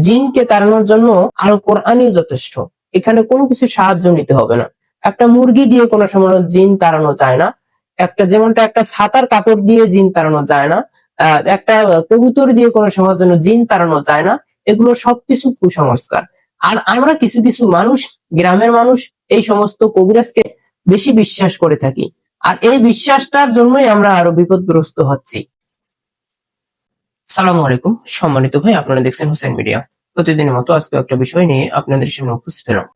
জিনকে তাড়ানোর জন্য আল কোরআনই যথেষ্ট। এখানে কোনো কিছু সাহায্য নিতে হবে না। একটা মুরগি দিয়ে কোনো সময় জিন তাড়ানো যায় না। একটা যেমনটা একটা ছাতার কাপড় দিয়ে জিন তাড়ানো যায় না। একটা কবুতর দিয়ে কোনো সময়ের জন্য জিন তাড়ানো যায় না। এগুলো সবকিছু কুসংস্কার। আর আমরা কিছু কিছু মানুষ, গ্রামের মানুষ, এই সমস্ত কবিরাজকে বেশি বিশ্বাস করে থাকি। আর এই বিশ্বাসটার জন্যই আমরা আরও বিপদগ্রস্ত হচ্ছি। সালাম আলাইকুম। সম্মানিত ভাই, আপনারা দেখছেন হোসেন মিডিয়া। প্রতিদিনের মতো আজকে একটা বিষয় নিয়ে আপনাদের সামনে উপস্থিত হলাম।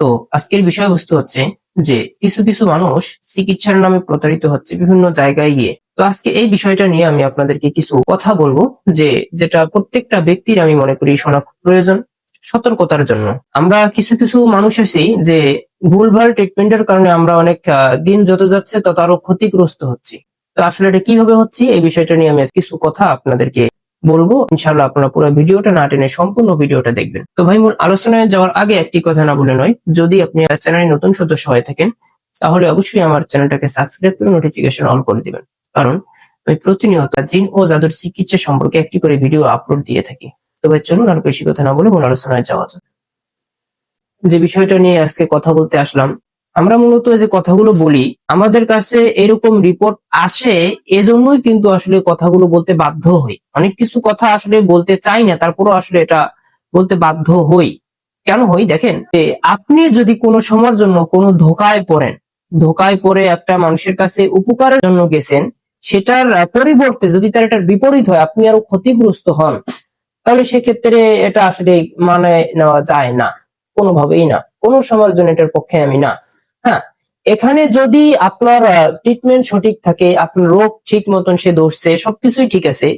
তো আজকের বিষয়বস্তু হচ্ছে যে, কিছু কিছু মানুষ চিকিৎসার নামে প্রতারিত হচ্ছে বিভিন্ন জায়গায় গিয়ে। তো আজকে এই বিষয়টা নিয়ে আমি আপনাদেরকে কিছু কথা বলব যে, যেটা প্রত্যেকটা ব্যক্তির আমি মনে করি শোনা প্রয়োজন সতর্কতার জন্য। আমরা কিছু কিছু মানুষ আছি যে, ভুলভাল ট্রিটমেন্টের কারণে আমরা অনেক দিন যত যাচ্ছে তত আরও ক্ষতিগ্রস্ত হচ্ছি। তো আসলে এটা কীভাবে হচ্ছে এই বিষয়টা নিয়ে আমি কিছু কথা আপনাদেরকে বলব ইনশাল্লাহ আপনারা পুরো ভিডিওটা না টেনে সম্পূর্ণ ভিডিওটা দেখবেন। তো ভাই, মূল আলোচনায় যাওয়ার আগে একটি কথা না বলে নয়, যদি আপনি চ্যানেলে নতুন সদস্য হয়ে থাকেন, তাহলে অবশ্যই আমার চ্যানেলটাকে সাবস্ক্রাইব করে নোটিফিকেশন অন করে দিবেন। কারণ আমি প্রতিনিয়ত জিন ও জাদুর চিকিৎসা সম্পর্কে একটি করে ভিডিও আপলোড দিয়ে থাকি। তো ভাই, চলুন আর বেশি কথা না বলে মূল আলোচনায় যাওয়া যাক। যে বিষয়টা নিয়ে আজকে কথা বলতে আসলাম আমরা মূলত যে কথাগুলো বলি, আমাদের কাছে এরকম রিপোর্ট আসে, এজন্যই কিন্তু আসলে কথাগুলো বলতে বাধ্য হই। অনেক কিছু কথা আসলে বলতে চাই না, তারপরও আসলে এটা বলতে বাধ্য হই। কেন হই? দেখেন আপনি যদি কোনো সময়ের জন্য কোনো ধোকায় পড়েন, ধোকায় পড়ে একটা মানুষের কাছে উপকারের জন্য গেছেন, সেটার পরিবর্তে যদি তার এটার বিপরীত হয়, আপনি আরও ক্ষতিগ্রস্ত হন, তাহলে সেক্ষেত্রে এটা আসলে মানে নেওয়া যায় না। কোনোভাবেই না। কোনো সময়ের জন্য এটার পক্ষে আমি না। হ্যাঁ এখানে যদি আপনার ট্রিটমেন্ট সঠিক থাকে, আপনার রোগ ঠিক মতন সে ধরছে, সবকিছুই ঠিক আছে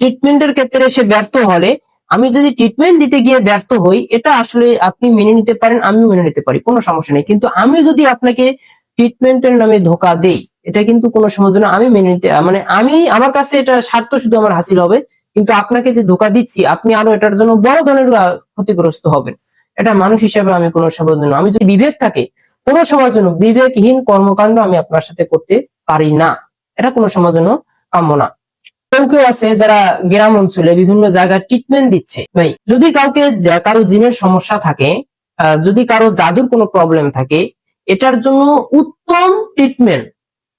ট্রিটমেন্টের ক্ষেত্রে সে ব্যর্থ হলে, আমি যদি ট্রিটমেন্ট দিতে গিয়ে ব্যর্থ হই, এটা আসলে আপনি মেনে নিতে পারেন, আমিও মেনে নিতে পারি, কোনো সমস্যা নেই। কিন্তু আমি যদি আপনাকে ট্রিটমেন্টের নামে ধোকা দেই, এটা কিন্তু কোনো সময় জন্য আমি মেনে নিতে মানে আমি, আমার কাছে এটা স্বার্থ, শুধু আমার হাসিল হবে। কিন্তু আপনাকে যে ধোকা দিচ্ছি, আপনি আরও এটার জন্য বড় ধরনের ক্ষতিগ্রস্ত হবেন। এটা মানুষ হিসাবে আমি কোনো সময় জন্য আমি যদি বিভেদ থাকে কোনো সময়ের জন্য বিবেকহীন কর্মকাণ্ড আমি আপনার সাথে করতে পারি না। এটা কোনো সময়ের জন্য কাম্য না। কেউ কেউ আছে যারা গ্রাম অঞ্চলে বিভিন্ন জায়গায় ট্রিটমেন্ট দিচ্ছে। ভাই যদি কাউকে কারও জিনের সমস্যা থাকে যদি কারও জাদুর কোনো প্রবলেম থাকে এটার জন্য উত্তম ট্রিটমেন্ট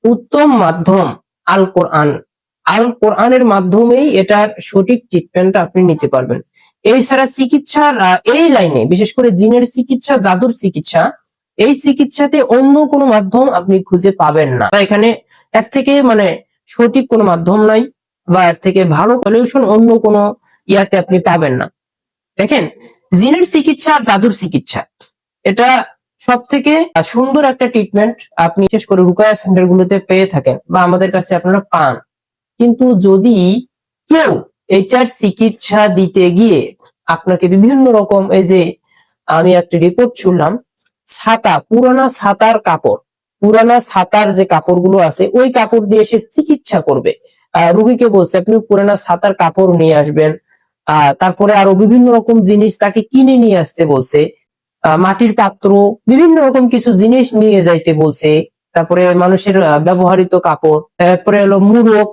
উত্তম মাধ্যম আল কোরআন। আল কোরআনের মাধ্যমেই এটার সঠিক ট্রিটমেন্টটা আপনি নিতে পারবেন। এছাড়া চিকিৎসার আহ, এই লাইনে বিশেষ করে জিনের চিকিৎসা জাদুর চিকিৎসা এই চিকিৎসাতে অন্য কোনো মাধ্যম আপনি খুঁজে পাবেন না। এখানে এর থেকে মানে সঠিক কোনো মাধ্যম নাই বা এর থেকে ভালো সলিউশন অন্য কোনো ইয়াতে আপনি পাবেন না। দেখেন, জিনের চিকিৎসা আর জাদুর চিকিৎসা, এটা সব থেকে সুন্দর একটা ট্রিটমেন্ট আপনি বিশেষ করে রুকায়া সেন্টার গুলোতে পেয়ে থাকেন বা আমাদের কাছে আপনারা পান। কিন্তু যদি কেউ এটার চিকিৎসা দিতে গিয়ে আপনাকে বিভিন্ন রকম এই যে আমি একটা রিপোর্ট শুনলাম ছাতা, পুরানা ছাতার কাপড়, পুরানা ছাতার যে কাপড়গুলো আছে, ওই কাপড় দিয়ে সে চিকিৎসা করবে। রুগীকে বলছে, আপনি পুরানা ছাতার কাপড় নিয়ে আসবেন। তারপরে আরও বিভিন্ন রকম জিনিস তাকে কিনে নিয়ে আসতে বলছে। মাটির পাত্র, বিভিন্ন রকম কিছু জিনিস নিয়ে যাইতে বলছে। তারপরে মানুষের ব্যবহৃত কাপড়, তারপরে হলো মুরগ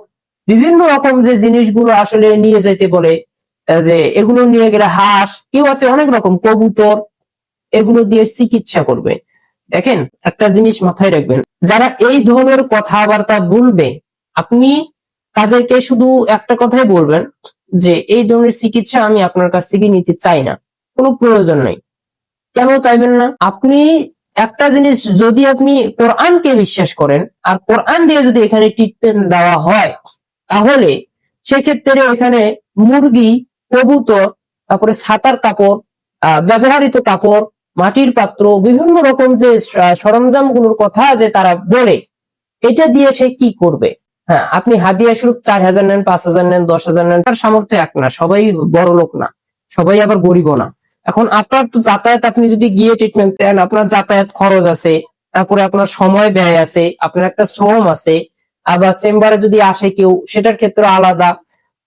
বিভিন্ন রকম যে জিনিসগুলো আসলে নিয়ে যাইতে বলে যে এগুলো নিয়ে গেলে হাঁস, কেউ আছে অনেক রকম, কবুতর এগুলো দিয়ে চিকিৎসা করবে। দেখেন, একটা জিনিস মাথায় রাখবেন, যারা এই ধরনের কথাবার্তা বলবে, আপনি তাদেরকে শুধু একটা কথাই বলবেন যে, এই ধরনের চিকিৎসা আমি আপনার কাছ থেকে নিতে চাই না, কোনো প্রয়োজন নেই। কেন চাইবেন না? আপনি একটা জিনিস যদি আপনি কোরআনকে বিশ্বাস করেন, আর কোরআন দিয়ে যদি এখানে ট্রিটমেন্ট দেওয়া হয়, তাহলে সেক্ষেত্রে এখানে মুরগি, কবুতর, তারপরে ছাতার কাপড় ব্যবহৃত কাপড় মাটির পাত্র, বিভিন্ন রকম যে সরঞ্জামগুলোর কথা যে তারা বলে, এটা দিয়ে সে কি করবে? হ্যাঁ আপনি হাদিয়া শুরু চার হাজার নেন, পাঁচ হাজার নেন, দশ হাজার নেন, তার সামর্থ্য এক না, সবাই বড় লোক না, সবাই আবার গরিব না। এখন আপনার তো যাতায়াত আপনি যদি গিয়ে ট্রিটমেন্ট দেন, আপনার যাতায়াত খরচ আছে, তারপরে আপনার সময় ব্যয় আছে, আপনার একটা শ্রম আছে, আবার চেম্বারে যদি আসে কেউ, সেটার ক্ষেত্রে আলাদা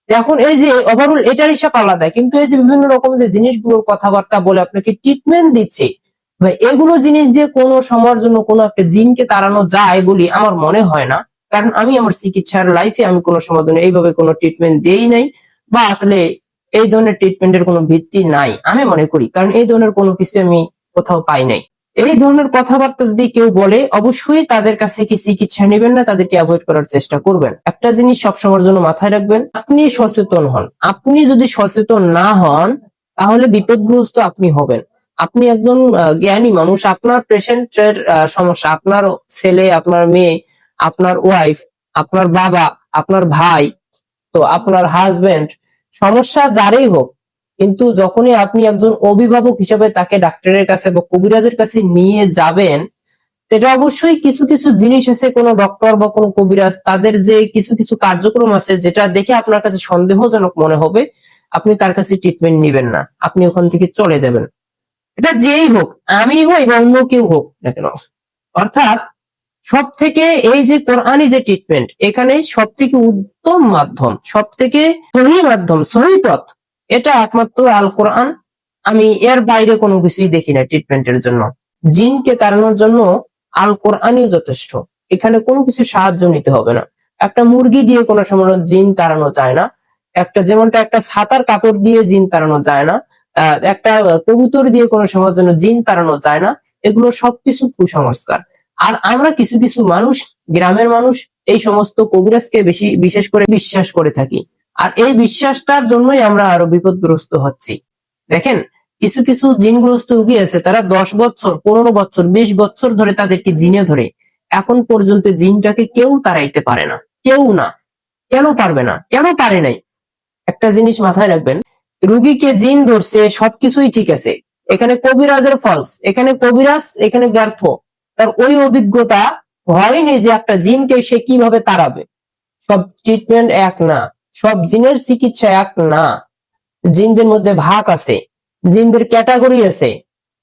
এখন এই যে ওভারঅল এটার হিসাব আলাদা, কিন্তু এই যে বিভিন্ন রকম যে জিনিসগুলোর কথাবার্তা বলে আপনাকে ট্রিটমেন্ট দিচ্ছে এগুলো জিনিস দিয়ে কোনো সময়ের জন্য কোনো একটা জিনকে তাড়ানো যায় বলি আমার মনে হয় না। কারণ আমি আমার চিকিৎসার লাইফে আমি কোনো সময় জন্য এইভাবে কোনো ট্রিটমেন্ট দেই নাই বা আসলে এই ধরনের ট্রিটমেন্টের কোনো ভিত্তি নাই, আমি মনে করি। কারণ এই ধরনের কোনো কিছু আমি কোথাও পাই নাই। এই ধরনের কথাবার্তা যদি কেউ বলে, অবশ্যই তাদের কাছ থেকে চিকিৎসা নেবেন না, তাদেরকে অ্যাভয়েড করার চেষ্টা করবেন। একটা জিনিস সবসময়ের জন্য মাথায় রাখবেন, আপনি সচেতন হন। আপনি যদি সচেতন না হন, তাহলে বিপদগ্রস্ত আপনি হবেন। আপনি একজন জ্ঞানী মানুষ, আপনার পেশেন্টের সমস্যা, আপনার ছেলে, আপনার মেয়ে, আপনার ওয়াইফ আপনার বাবা, আপনার ভাই, তো আপনার হাজবেন্ড সমস্যা যারই হোক কিন্তু যখনই আপনি একজন অভিভাবক হিসেবে তাকে ডাক্তারের কাছে বা কবিরাজের কাছে নিয়ে যাবেন, এটা অবশ্যই কিছু কিছু জিনিস আছে, কোনো ডক্টর বা কোনো কবিরাজ, তাদের যে কিছু কিছু কার্যক্রম আছে, যেটা দেখে আপনার কাছে সন্দেহজনক মনে হবে, আপনি তার কাছে ট্রিটমেন্ট নেবেন না, আপনি ওখান থেকে চলে যাবেন। এটা যেই হোক, আমি হই বা অন্য কেউ হোক না কেন, অর্থাৎ সব থেকে এই যে কোরআনি যে ট্রিটমেন্ট এখানে সব থেকে উত্তম মাধ্যম সব থেকে সহি মাধ্যম, সহি পথ এটা একমাত্র আল কোরআন। আমি এর বাইরে কোনো কিছুই দেখি না ট্রিটমেন্টের জন্য। জিনকে তাড়ানোর জন্য আল কোরআনই যথেষ্ট। এখানে কোনো কিছু সাহায্য নিতে হবে না। একটা মুরগি দিয়ে কোনো সময় জিন তাড়ানো যায় না। একটা যেমনটা একটা ছাতার কাপড় দিয়ে জিন তাড়ানো যায় না। একটা কবুতর দিয়ে কোনো সময়ের জন্য জিন তাড়ানো যায় না। এগুলো সবকিছু কুসংস্কার। আর আমরা কিছু কিছু মানুষ, গ্রামের মানুষ, এই সমস্ত কবিরাজকে বেশি, বিশেষ করে বিশ্বাস করে থাকি। আর এই বিশ্বাসটার জন্যই আমরা আরও বিপদগ্রস্ত হচ্ছি। দেখেন, কিছু কিছু জিনগ্রস্ত রুগী আছে, তারা দশ বছর পনেরো বছর বিশ বছর ধরে তাদেরকে জিনে ধরে। এখন পর্যন্ত জিনটাকে কেউ তাড়াইতে পারে না। কেউ না। কেন পারবে না? কেন পারে নাই? একটা জিনিস মাথায় রাখবেন, রুগীকে জিন ধরছে, সবকিছুই ঠিক আছে। এখানে কবিরাজের ফলস এখানে কবিরাজ, এখানে ব্যর্থ। তার ওই অভিজ্ঞতা হয়নি যে একটা জিনকে সে কীভাবে তাড়াবে। সব ট্রিটমেন্ট এক না। সব জিনের চিকিৎসা এক না। জিনদের মধ্যে ভাগ আছে, জিনদের ক্যাটাগরি আছে।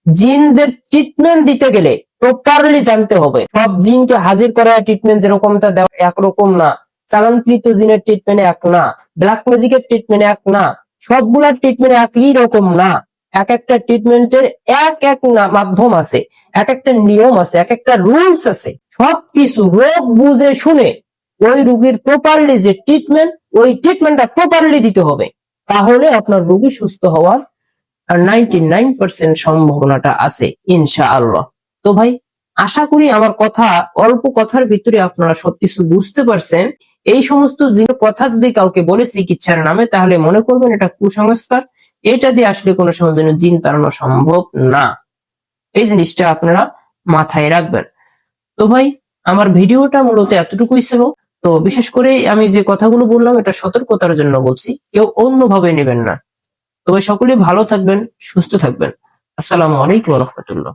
জিনদের ট্রিটমেন্ট দিতে গেলে প্রপারলি জানতে হবে। সব জিনকে হাজির করা ট্রিটমেন্ট যেরকমটা দেওয়া একরকম না। চালানকৃত জিনের ট্রিটমেন্ট এক না ব্ল্যাক ম্যাজিকের ট্রিটমেন্ট এক না, সবগুলা ট্রিটমেন্ট একই রকম না। এক একটা ট্রিটমেন্টের এক এক মাধ্যম আছে, এক একটা নিয়ম আছে, এক একটা রুলস আছে। সবকিছু রোগ বুঝে শুনে ওই রুগীর প্রপারলি যে ট্রিটমেন্ট ওই ট্রিটমেন্টটা প্রপারলি দিতে হবে। তাহলে আপনার রোগী সুস্থ হওয়ার নাইনটি নাইন পার্সেন্ট সম্ভাবনাটা আছে, ইনশাআল্লাহ। তো ভাই, আশা করি আমার কথা, অল্প কথার ভিতরে আপনারা সবকিছু বুঝতে পারছেন। এই সমস্ত কথা যদি কাউকে বলে চিকিৎসার নামে, তাহলে মনে করবেন এটা কুসংস্কার। এটা দিয়ে আসলে কোনো সময় জিন তাড়ানো সম্ভব না। এই জিনিসটা আপনারা মাথায় রাখবেন। তো ভাই, আমার ভিডিওটা মূলত এতটুকুই ছিল। তো বিশেষ করে আমি যে কথাগুলো বললাম, এটা সতর্কতার জন্য বলছি। কেউ অন্যভাবে নেবেন না। তবে সকলে ভালো থাকবেন, সুস্থ থাকবেন। আসসালামু আলাইকুম রহমতুল্লাহ।